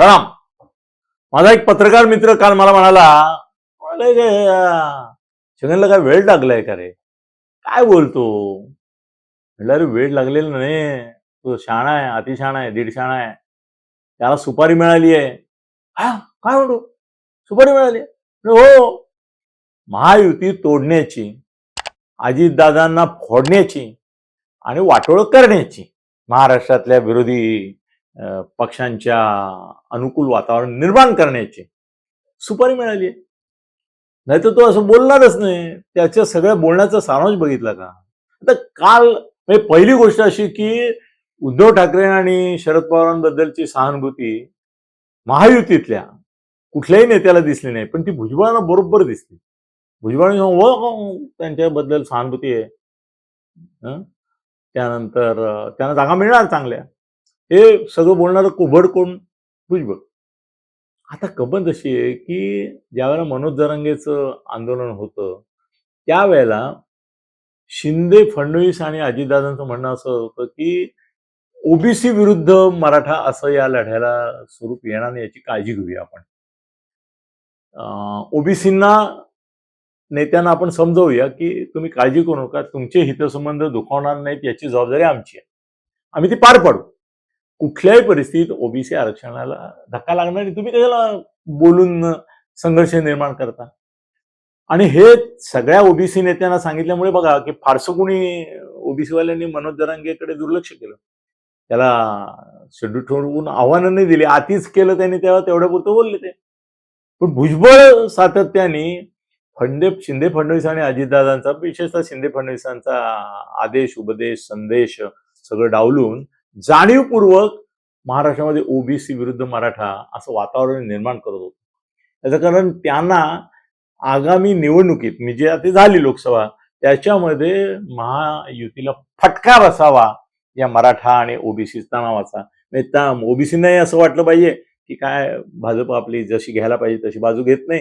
प्रणाम. माझा एक पत्रकार मित्र काल मला म्हणाला म्हणाला छगनला काय वेळ लागलाय का रे? काय बोलतो? म्हटलं अरे वेळ लागलेला नाही. तो शाणा आहे अतिशाणा आहे दीडशाणा आहे. त्याला सुपारी मिळाली आहे. हा? काय म्हणतो? सुपारी मिळाली हो. महायुती तोडण्याची अजितदादांना फोडण्याची आणि वाटोळ करण्याची महाराष्ट्रातल्या विरोधी पक्षांच्या अनुकूल वातावरण निर्माण करण्याची सुपारी मिळाली आहे. नाही तर तो असं बोलणारच नाही. त्याच्या सगळ्या बोलण्याचा सारांश बघितला का? आता काल म्हणजे पहिली गोष्ट अशी की उद्धव ठाकरे आणि शरद पवारांबद्दलची सहानुभूती महायुतीतल्या कुठल्याही नेत्याला दिसली नाही पण ती भुजबळांना बरोबर दिसली. भुजबळ त्यांच्याबद्दल सहानुभूती आहे. त्यानंतर त्यांना जागा मिळणार चांगल्या. हे सगळं बोलणारं कुभड कोण? भुजबळ. आता कबन अशी आहे की ज्यावेळेला मनोज जरांगेचं आंदोलन होतं त्यावेळेला शिंदे फडणवीस आणि अजितदादांचं म्हणणं असं होतं की ओबीसी विरुद्ध मराठा असं या लढ्याला स्वरूप येणार नाही याची काळजी घेऊया आपण. ओबीसींना नेत्यांना आपण समजवूया की तुम्ही काळजी करू नका तुमचे हितसंबंध दुखावणार नाहीत याची जबाबदारी आमची आहे. आम्ही ती पार पाडू. कुठल्याही परिस्थितीत ओबीसी आरक्षणाला धक्का लागणार नाही. तुम्ही त्याला बोलून संघर्ष निर्माण करता? आणि हे सगळ्या ओबीसी नेत्यांना सांगितल्यामुळे बघा की फारसं कोणी ओबीसीवाल्यांनी मनोज दरांगेकडे दुर्लक्ष केलं. त्याला शेड्यूल ठरवून आव्हानं नाही दिली. आतीच केलं त्यांनी तेव्हा तेवढ्यापुरतं बोलले ते. पण भुजबळ सातत्याने फंडे शिंदे फडणवीस आणि अजितदादांचा विशेषतः शिंदे फडणवीसांचा आदेश उपदेश संदेश सगळं डावलून जाणीवपूर्वक महाराष्ट्रामध्ये ओबीसी विरुद्ध मराठा असं वातावरण निर्माण करत होतं. त्याचं कारण त्यांना आगामी निवडणुकीत मी जे आता झाली लोकसभा त्याच्यामध्ये महायुतीला फटका बसावा या मराठा आणि ओबीसी तणावाचा. म्हणजे त्या ओबीसींनाही असं वाटलं पाहिजे की काय भाजप आपली जशी घ्यायला पाहिजे तशी बाजू घेत नाही.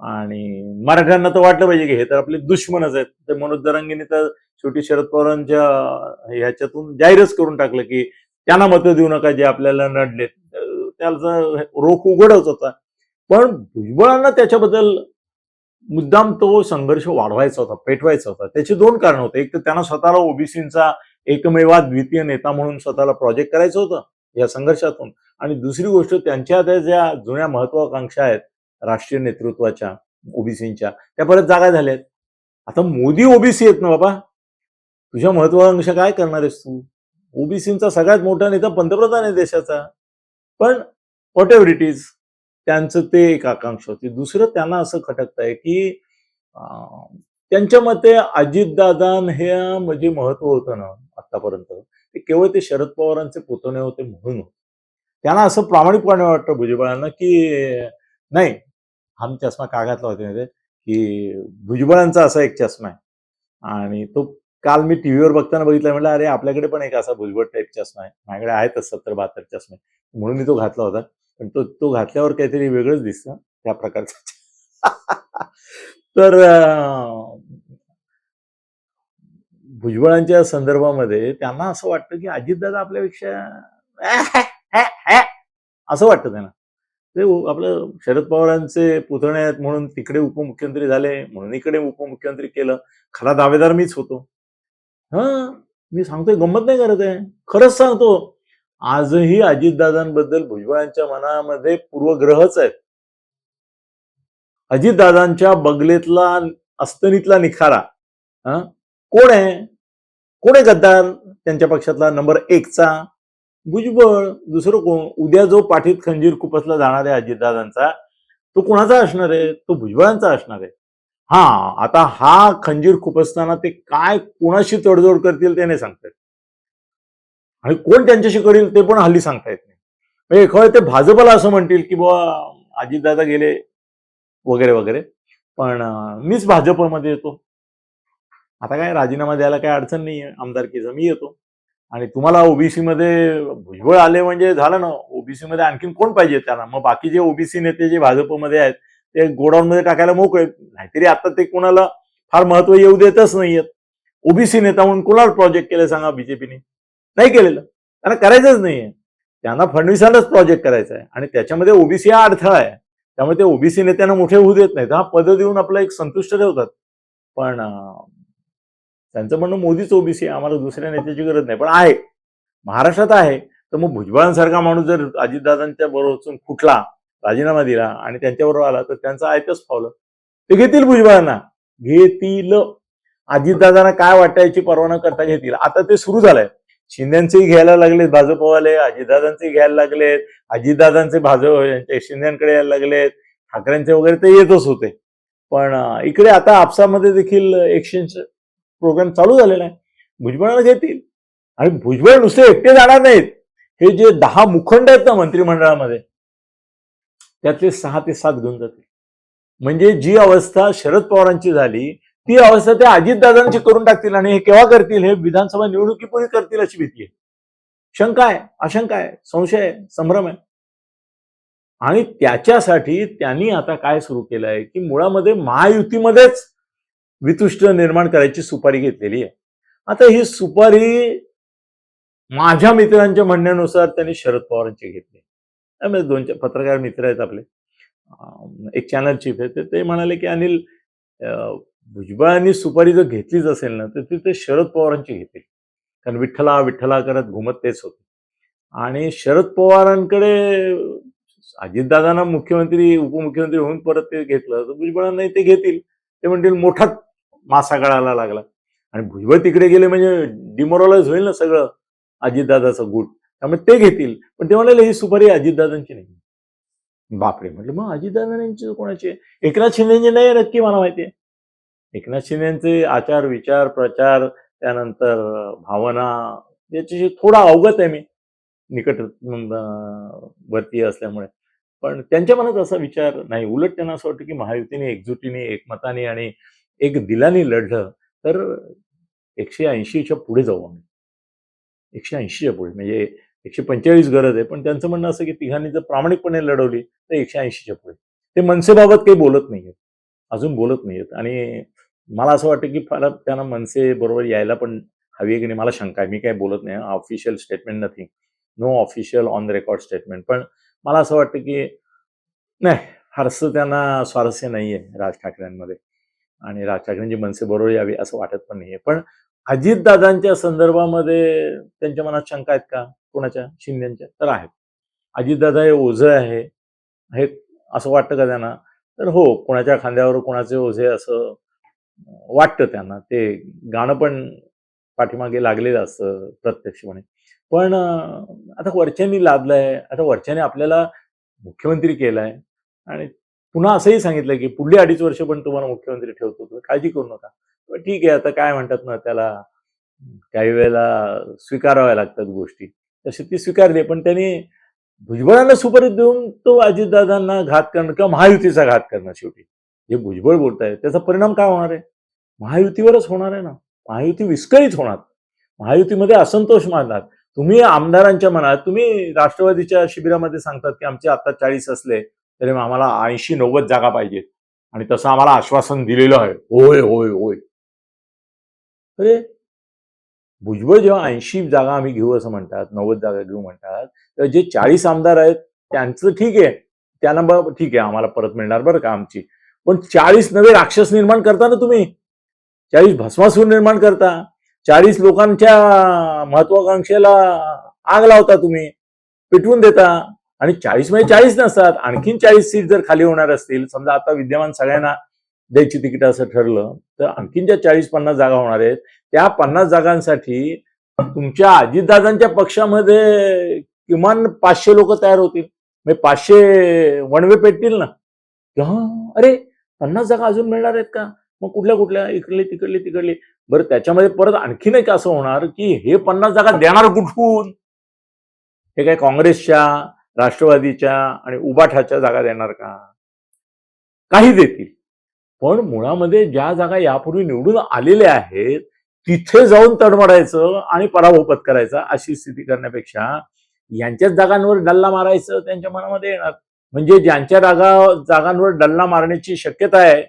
आणि मराठ्यांना तर वाटलं पाहिजे की हे तर आपले दुश्मनच आहेत. ते मनोज दरंगीने तर शेवटी शरद पवारांच्या ह्याच्यातून जाहीरच करून टाकलं की त्यांना मतं देऊ नका जे आपल्याला नडले त्याचा रोख उघडच होता. पण भुजबळांना त्याच्याबद्दल मुद्दाम तो संघर्ष वाढवायचा होता पेटवायचा होता. त्याची दोन कारण होते. एक तर त्यांना स्वतःला ओबीसींचा एकमेवा द्वितीय नेता म्हणून स्वतःला प्रोजेक्ट करायचं होतं या संघर्षातून. आणि दुसरी गोष्ट त्यांच्या त्या ज्या जुन्या महत्वाकांक्षा आहेत राष्ट्रीय नेतृत्वाच्या ओबीसींच्या त्या परत जागा झाल्यात. आता मोदी ओबीसी आहेत ना बाबा? तुझ्या महत्वाकांक्षा काय करणार आहेस तू? ओबीसींचा सगळ्यात मोठा नेता पंतप्रधान आहे देशाचा. पण व्हॉट एव्हर इट इज त्यांचं ते एक आकांक्षा होती. दुसरं त्यांना असं खटकत आहे की त्यांच्या मते अजितदादान हे म्हणजे महत्त्व होतं ना आतापर्यंत. ते केवळ ते शरद पवारांचे पुतणे होते म्हणून. त्यांना असं प्रामाणिकपणे वाटतं भुजबळांना की नाही हा चष्मा का घातला होता की भुजबळांचा असा एक चष्मा आहे. आणि तो काल मी टीव्हीवर बघताना बघितला म्हटलं अरे आपल्याकडे पण एक असा भुजबळ टाईप चष्मा आहे. माझ्याकडे आहेतच सत्तर बहात्तर चष्मे. म्हणून मी तो घातला होता. पण तो तो घातल्यावर काहीतरी वेगळंच दिसतं त्या प्रकारचं तर भुजबळांच्या संदर्भामध्ये त्यांना असं वाटतं की अजितदादा आपल्यापेक्षा असं वाटतं त्यांना. ते आपलं शरद पवारांचे पुतणे आहेत म्हणून तिकडे उपमुख्यमंत्री झाले म्हणून इकडे उपमुख्यमंत्री केलं. खरा दावेदार मीच होतो. हा मी सांगतोय गंमत नाही करत आहे. खरंच सांगतो आजही अजितदादांबद्दल भुजबळांच्या मनामध्ये पूर्वग्रहच आहेत. अजितदादांच्या बगलेतला अस्तनीतला निखारा हा कोण आहे? कोण आहे गद्दार? त्यांच्या पक्षातला नंबर एकचा. भुजबळ दुसरं कोण? उद्या जो पाठीत खंजीर खुपसला जाणार आहे अजितदादांचा तो कोणाचा असणार आहे? तो भुजबळांचा असणार आहे. हा आता हा खंजीर खुपसताना ते काय कोणाशी तडजोड करतील ते नाही सांगतात आणि कोण त्यांच्याशी करील ते पण हल्ली सांगता येत नाही. म्हणजे एखाद्या ते भाजपला असं म्हणतील की बुवा अजितदादा गेले वगैरे वगैरे. पण मीच भाजपमध्ये येतो. आता काय राजीनामा द्यायला काय अडचण नाही आहे आमदारकीचा मी येतो. आणि तुम्हाला ओबीसी मध्ये भुजबळ आले म्हणजे झालं ना ओबीसी मध्ये आणखीन कोण पाहिजे त्यांना? मग बाकी जे ओबीसी नेते जे भाजपमध्ये आहेत ते गोडाऊन मध्ये टाकायला मोकळे नाहीतरी आता ते कोणाला फार महत्त्व येऊ देतच नाहीयेत. ओबीसी नेता म्हणून कोणाला प्रोजेक्ट केले सांगा बीजेपीने नाही केलेलं. त्यांना करायचंच नाहीये. त्यांना फडणवीसांनाच प्रोजेक्ट करायचा आहे. आणि त्याच्यामध्ये ओबीसी हा अडथळा आहे. त्यामुळे ते ओबीसी नेत्यांना मोठे होऊ देत नाहीत. हा पद देऊन आपलं एक संतुष्ट ठेवतात. पण त्यांचं म्हणणं मोदीच ओबीसी आहे आम्हाला दुसऱ्या नेत्याची गरज नाही पण आहे. महाराष्ट्रात आहे तर मग भुजबळांसारखा माणूस जर अजितदादांच्या बरोबर फुटला राजीनामा दिला आणि त्यांच्याबरोबर आला तर त्यांचं आयतच फावलं. ते घेतील भुजबळांना. घेतील. अजितदादांना काय वाटायची पर्वा न करता घेतील. आता ते सुरू झालंय. शिंद्यांचेही घ्यायला लागलेत भाजपवाले अजितदादांचे घ्यायला लागलेत अजितदादांचे भाजप शिंद्यांकडे यायला लागलेत ठाकरेंचे वगैरे ते येतच होते. पण इकडे आता आपसामध्ये देखील एक्सचेंज प्रोग्राम चालू झालेला आहे. भुजबळाला घेतील. आणि भुजबळ नुसते एकटे जाणार नाहीत. हे जे दहा मुखंड आहेत ना मंत्रिमंडळामध्ये त्यातले सहा ते सात घेऊन जातील. म्हणजे जी अवस्था शरद पवारांची झाली ती अवस्था ते अजितदादांची करून टाकतील आणि हे केव्हा करतील? हे विधानसभा निवडणुकीपूर्वी करतील अशी भीती आहे. शंका आहे आशंका आहे संशय आहे संभ्रम आहे. आणि त्याच्यासाठी त्यांनी आता काय सुरू केलं आहे की मुळामध्ये महायुतीमध्येच वितुष्ट निर्माण करायची सुपारी घेतलेली आहे. आता ही सुपारी माझ्या मित्रांच्या म्हणण्यानुसार त्यांनी शरद पवारांची घेतली. त्यामुळे दोन चार पत्रकार मित्र आहेत आपले. एक चॅनल चीफ आहे. ते- ते म्हणाले की अनिल भुजबळांनी सुपारी जर घेतलीच असेल ना तर ती ते शरद पवारांची घेतील. कारण विठ्ठला विठ्ठला करत घुमत तेच होते. आणि शरद पवारांकडे अजितदादांना मुख्यमंत्री उपमुख्यमंत्री होऊन परत ते घेतलं. तर भुजबळांनाही ते घेतील. ते म्हणतील मोठाच मासा गळायला लागला. आणि भुजबळ तिकडे गेले म्हणजे डिमोरलाइज होईल ना सगळं अजितदादाचं गुट त्यामुळे ते घेतील. पण ते म्हणाले ही सुपारी अजितदादांची नाही. बापरे म्हटलं मग अजितदादांची कोणाची? एकनाथ शिंदेची नाही नक्की मला माहिती आहे? एकनाथ शिंदेचे आचार विचार प्रचार त्यानंतर भावना याच्याशी थोडा अवगत आहे मी. निकट वरती असल्यामुळे. पण त्यांच्या मनात असा विचार नाही. उलट त्यांना असं वाटतं की महायुतीने एकजुटीने एकमताने आणि एक दिलाने लढलं तर एकशे ऐंशीच्या पुढे जाऊ आम्ही. एकशे ऐंशीच्या पुढे म्हणजे एकशे पंचेचाळीस गरज आहे. पण त्यांचं म्हणणं असं की तिघांनी जर प्रामाणिकपणे लढवली तर एकशे ऐंशीच्या पुढे. ते मनसेबाबत काही बोलत नाहीयेत. अजून बोलत नाहीयेत. आणि मला असं वाटतं की फार त्यांना मनसे बरोबर यायला पण हवी आहे की नाही मला शंका आहे. मी काही बोलत नाही. Official statement nothing no official on record statement पण मला असं वाटतं की नाही फारसं त्यांना स्वारस्य नाही आहे राज ठाकरेंमध्ये. आणि राज ठाकरेंची मनसे बरोबर यावी असं वाटत पण नाहीये. पण अजितदादांच्या संदर्भामध्ये त्यांच्या मनात शंका आहेत का? कोणाच्या? शिंदेच्या? तर आहेत. अजितदादा हे ओझं आहे. हे असं वाटतं का त्यांना? तर हो कोणाच्या खांद्यावर कोणाचे ओझे असं वाटतं त्यांना. ते गाणं पण पाठीमागे लागलेलं असतं प्रत्यक्षपणे. पण आता वरच्यांनी लादलंय. आता वरच्याने आपल्याला मुख्यमंत्री केलाय. आणि पुन्हा असंही सांगितलं की पुढली अडीच वर्ष पण तुम्हाला मुख्यमंत्री ठेवतो तुम्ही काळजी करू नका. ठीक आहे आता काय म्हणतात ना त्याला काही वेळेला स्वीकाराव्या लागतात गोष्टी. तशी ती स्वीकारली पण त्यांनी भुजबळांना सुपारी देऊन तो अजितदादांना घात करणं किंवा महायुतीचा घात करणं शेवटी. जे भुजबळ बोलताय त्याचा परिणाम काय होणार आहे? महायुतीवरच होणार आहे ना. महायुती विस्कळीत होणार. महायुतीमध्ये असंतोष मानणार तुम्ही आमदारांच्या मनात तुम्ही राष्ट्रवादीच्या शिबिरामध्ये सांगतात की आमचे आता चाळीस असले तरी आम्हाला ऐंशी नव्वद जागा पाहिजेत. आणि तसं आम्हाला आश्वासन दिलेलं आहे. होय होय होय. अरे भुजबळ जेव्हा ऐंशी जागा आम्ही घेऊ असं म्हणतात नव्वद जागा घेऊ म्हणतात तर जे चाळीस आमदार आहेत त्यांचं ठीक आहे. त्यांना ब- ठीक आहे आम्हाला परत मिळणार बरं का आमची. पण चाळीस नवे राक्षस निर्माण करता ना तुम्ही. चाळीस भस्मासूर निर्माण करता. चाळीस लोकांच्या महत्वाकांक्षेला आग लावता तुम्ही. पेटवून देता. आणि चाळीसमध्ये चाळीस नसतात आणखीन चाळीस सीट जर खाली होणार असतील समजा आता विद्यमान सगळ्यांना द्यायची तिकीट असं ठरलं तर आणखीन ज्या चाळीस पन्नास जागा होणार आहेत त्या पन्नास जागांसाठी तुमच्या अजितदादांच्या पक्षामध्ये किमान पाचशे लोक तयार होतील. म्हणजे पाचशे वणवे पेटतील ना. हा अरे पन्नास जागा अजून मिळणार आहेत का? मग कुठल्या कुठल्या इकडली तिकडली तिकडली. बरं त्याच्यामध्ये परत आणखीन एक असं होणार की हे पन्नास जागा देणार कुठून? हे काय काँग्रेसच्या राष्ट्रवादीच्या आणि उबाठाच्या जागा देणार का? काही देतील. पण मुळामध्ये ज्या जागा यापूर्वी निवडून आलेल्या आहेत तिथे जाऊन तडमडायचं आणि पराभव पत्करायचा अशी स्थिती करण्यापेक्षा यांच्याच जागांवर डल्ला मारायचं त्यांच्या मनामध्ये येणार. म्हणजे ज्यांच्या जागा जागांवर डल्ला मारण्याची शक्यता आहे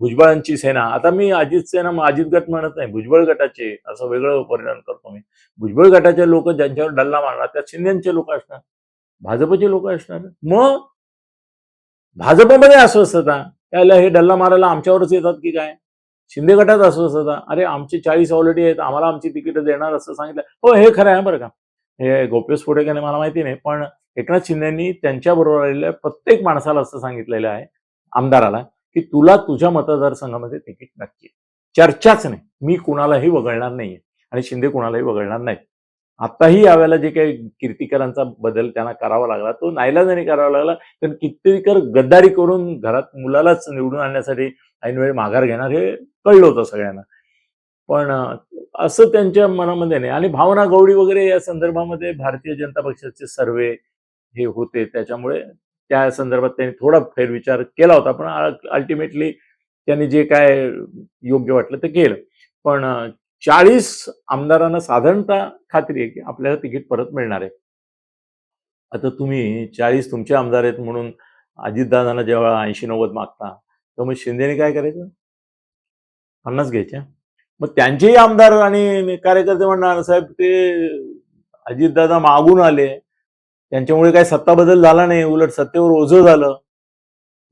भुजबळांची सेना. आता मी अजित सेना अजित गट म्हणत नाही भुजबळ गटाचे असं वेगळं परिणाम करतो मी. भुजबळ गटाचे लोक ज्यांच्यावर डल्ला मारणार त्यात शिंदेचे लोक असणार. भाजपचे लोक असणार. मग भाजपमध्ये अस्वस्थता. त्याला हे डल्ला मारायला आमच्यावरच येतात की काय? शिंदे गटात अस्वस्थता. अरे आमचे चाळीस ऑलरेडी आहेत. आम्हाला आमची तिकीट देणार असं सांगितलं. हो हे खरं आहे बरं का. हे गोपेश स्फोटकाने मला माहिती नाही पण एकनाथ शिंदेनी त्यांच्याबरोबर आलेल्या प्रत्येक माणसाला असं सांगितलेलं आहे आमदाराला की तुला तुझ्या मतदारसंघामध्ये तिकीट नक्की चर्चाच नाही. मी कुणालाही वगळणार नाहीये आणि शिंदे कुणालाही वगळणार नाही आताही यावेळेला जे काही कीर्तिकरांचा बदल त्यांना करावा लागला तो नाईलाजाने करावा लागला. कारण कितीकर गद्दारी करून घरात मुलालाच निवडून आणण्यासाठी ऐनवेळी माघार घेणार हे कळलं होतं सगळ्यांना. पण असं त्यांच्या मनामध्ये नाही. आणि भावना गौडी वगैरे या संदर्भामध्ये भारतीय जनता पक्षाचे सर्वे हे होते. त्याच्यामुळे त्या संदर्भात त्यांनी थोडा फेरविचार केला होता. पण अल्टिमेटली त्यांनी जे काय योग्य वाटलं ते केलं. पण चाळीस आमदारांना साधारणतः खात्री आहे की आपल्याला तिकीट परत मिळणार आहे. आता तुम्ही चाळीस तुमचे आमदार आहेत म्हणून अजितदादांना जेव्हा ऐंशी नव्वद मागता तर मग शिंदेने काय करायचं? पन्नास घ्यायच्या. मग त्यांचेही आमदार आणि कार्यकर्ते म्हणणार साहेब ते अजितदादा मागून आले. त्यांच्यामुळे काही सत्ता बदल झाला नाही उलट सत्तेवर ओझं झालं.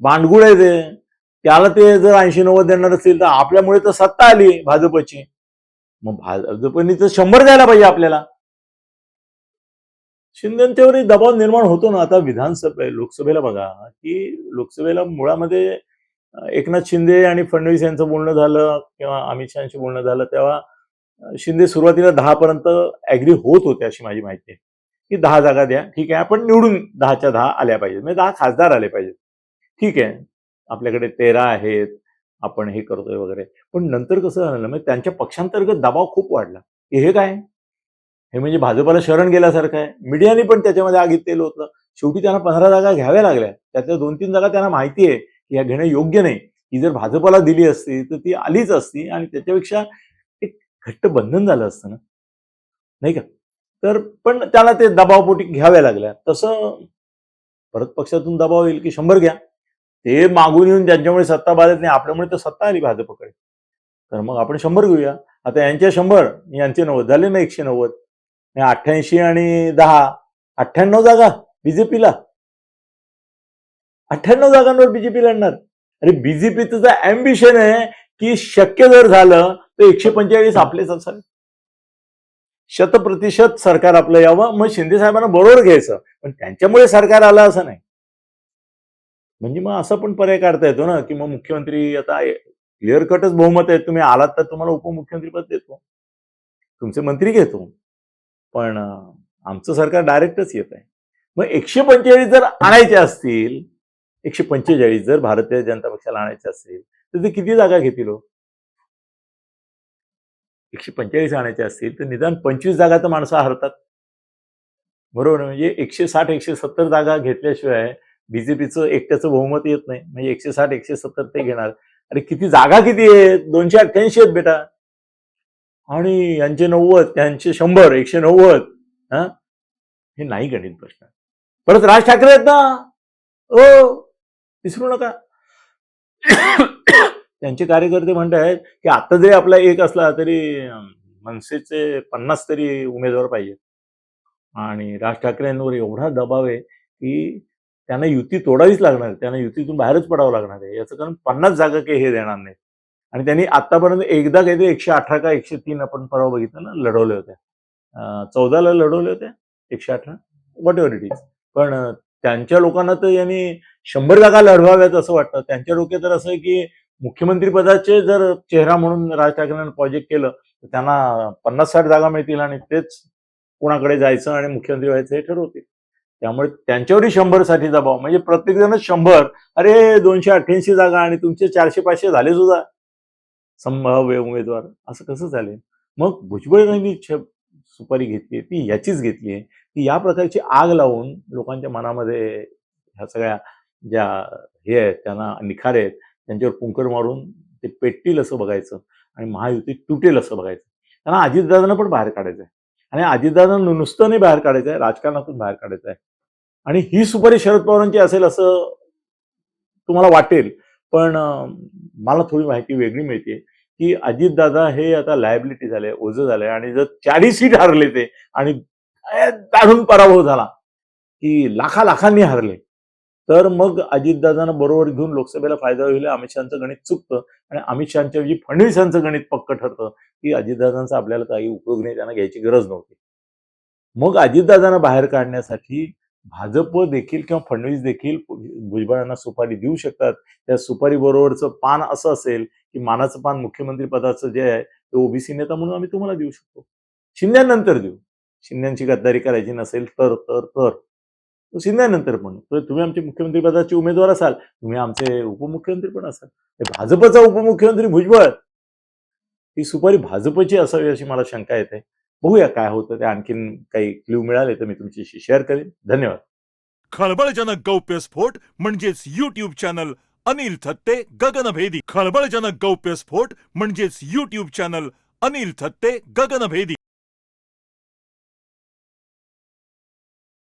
भांडगुळ आहे ते. त्याला ते जर ऐंशी नव्वद देणार असतील तर आपल्यामुळे तर सत्ता आली भाजपची. मग भाजपनीचं शंभर द्यायला पाहिजे आपल्याला. शिंदेच्यावरही दबाव निर्माण होतो ना आता विधानसभे लोकसभेला बघा की लोकसभेला मुळामध्ये एकनाथ शिंदे आणि फडणवीस यांचं बोलणं झालं किंवा अमित शहाशी बोलणं झालं तेव्हा शिंदे सुरुवातीला दहा पर्यंत ऍग्री होत होते अशी माझी माहिती आहे. की दहा जागा द्या ठीक आहे आपण निवडून दहाच्या दहा आल्या पाहिजेत. म्हणजे दहा खासदार आले पाहिजेत. ठीक आहे आपल्याकडे तेरा आहेत आपण हे करतोय वगैरे. पण नंतर कसं झालं म्हणजे त्यांच्या पक्षांतर्गत दबाव खूप वाढला. की हे काय? हे म्हणजे भाजपाला शरण गेल्यासारखं आहे. मीडियाने पण त्याच्यामध्ये आगीत तेल होतं शेवटी त्यांना पंधरा जागा घ्याव्या लागल्या. त्यातल्या दोन तीन जागा त्यांना माहिती आहे की या घेणं योग्य नाही. ही जर भाजपाला दिली असती तर ती आलीच असती आणि त्याच्यापेक्षा एक घट्ट बंधन झालं असतं ना. नाही का? तर पण त्याला ते दबावपोटी घ्याव्या लागल्या. तसं परत पक्षातून दबाव येईल की शंभर घ्या. ते मागून येऊन ज्यांच्यामुळे सत्ता बाधत नाही आपल्यामुळे तर सत्ता आली भाजपकडे. तर मग आपण शंभर घेऊया. आता यांच्या शंभर यांचे नव्वद झाले ना एकशे नव्वद. अठ्ठ्याऐंशी आणि दहा अठ्ठ्याण्णव जागा बीजेपीला. अठ्ठ्याण्णव जागांवर बीजेपी लढणार. अरे बीजेपीचं जर अँबिशन आहे की शक्य जर झालं तर एकशे पंचेचाळीस आपलेच असावे. शतप्रतिशत सरकार आपलं यावं मग शिंदे साहेबांना बरोबर घ्यायचं. पण त्यांच्यामुळे सरकार आलं असं नाही. म्हणजे मग असं पण पर्याय काढता येतो ना की मग मुख्यमंत्री आता क्लिअर कटच बहुमत आहे तुम्ही आलात तर तुम्हाला उपमुख्यमंत्री पद देतो. तुमचे मंत्री घेतो. पण आमचं सरकार डायरेक्टच येत आहे. मग एकशे पंचेचाळीस जर आणायचे असतील एकशे पंचेचाळीस जर भारतीय जनता पक्षाला आणायचे असतील तर ते किती जागा घेतील हो? एकशे पंचेचाळीस आणायचे असतील तर निदान पंचवीस जागा तर माणसं हरतात. बरोबर म्हणजे एकशे साठ एकशे सत्तर जागा घेतल्याशिवाय बीजेपीचं एकट्याचं बहुमत येत नाही. म्हणजे एकशे साठ एकशे सत्तर ते घेणार. अरे किती जागा किती आहेत दोनशे अठ्ठ्याऐंशी आहेत बेटा. आणि यांचे नव्वद त्यांचे शंभर एकशे नव्वद. हा? हे नाही गणित प्रश्न. परत राज ठाकरे आहेत ना? ओ विसरू नका. त्यांचे कार्यकर्ते म्हणतायत की आता जरी आपला एक असला तरी मनसेचे पन्नास तरी उमेदवार पाहिजे आणि राज ठाकरेंवर एवढा दबाव आहे की त्यांना युती तोडावीच लागणार त्यांना युतीतून बाहेरच पडावं लागणार आहे. याचं कारण पन्नास जागा काही हे देणार नाही आणि त्यांनी आतापर्यंत एकदा काहीतरी एकशे अठरा का एकशे तीन आपण परवा बघितलं ना लढवल्या होत्या. चौदाला लढवल्या होत्या एकशे अठरा? वॉट एव्हर इट इज पण त्यांच्या लोकांना तर यांनी शंभर जागा लढवाव्यात असं वाटतं. त्यांच्या डोक्यात तर असं आहे की मुख्यमंत्रीपदाचे जर चेहरा म्हणून राज ठाकरेंना प्रोजेक्ट केलं तर त्यांना पन्नास साठ जागा मिळतील आणि तेच कोणाकडे जायचं आणि मुख्यमंत्री व्हायचं हे ठरवतील. त्यामुळे त्यांच्यावरही शंभरसाठी दबाव. म्हणजे प्रत्येकजणच शंभर. अरे दोनशे अठ्ठ्याऐंशी जागा आणि तुमचे चारशे पाचशे झाले सुद्धा. संभाव्य उमेदवार. असं कसं चालेल? मग भुजबळांनी छ- सुपारी घेतली ती याचीच घेतली आहे. ती या प्रकारची आग लावून लोकांच्या मनामध्ये ह्या सगळ्या ज्या हे आहेत त्यांना निखार आहेत त्यांच्यावर पुंकर मारून ते पेटतील असं बघायचं. आणि महायुती तुटेल असं बघायचं. त्यांना अजितदादांना पण बाहेर काढायचं आहे आणि अजितदादांना नुसतं नाही बाहेर काढायचं आहे राजकारणातून बाहेर काढायचं आहे आणि ही सुपारी शरद पवारांची असेल असं तुम्हाला वाटेल पण मला थोडी माहिती वेगळी मिळते की अजितदादा हे आता लायबिलिटी झाले ओझं झालंय आणि जर चारही सीट हरले ते आणि दाढून पराभव झाला की लाखा लाखांनी हरले. तर मग अजितदादांना बरोबर घेऊन लोकसभेला फायदा होईल अमित शहाचं गणित चुकतं आणि अमित शहाच्या ऐवजी फडणवीसांचं गणित पक्क ठरतं की अजितदादांचा आपल्याला काही उपयोग नाही त्यांना घ्यायची गरज नव्हती. मग अजितदादांना बाहेर काढण्यासाठी भाजप देखील किंवा फडणवीस देखील भुजबळांना सुपारी देऊ शकतात. त्या सुपारी बरोबरचं पान असं असेल की मानाचं पान मुख्यमंत्री पदाचं जे आहे ते ओबीसी नेता म्हणून आम्ही तुम्हाला देऊ शकतो. शिंद्यानंतर देऊ. शिंद्यांची गद्दारी करायची नसेल तर तर तर. तो शिंद्यानंतर पण. तर तुम्ही आमचे मुख्यमंत्री पदाचे उमेदवार असाल तुम्ही आमचे उपमुख्यमंत्री पण असाल. भाजपचा उपमुख्यमंत्री भुजबळ ही सुपारी भाजपची असावी अशी मला शंका येते. बघूया काय होतं ते आणखीन काही क्ल्यू मिळाले तर मी तुमच्याशी शेअर करेन. धन्यवाद. खळबळजनक गौप्यस्फोट म्हणजेच युट्यूब चॅनल अनिल थत्ते गगनभेदी. खळबळजनक गौप्यस्फोट म्हणजेच युट्यूब चॅनल अनिल थत्ते गगनभेदी.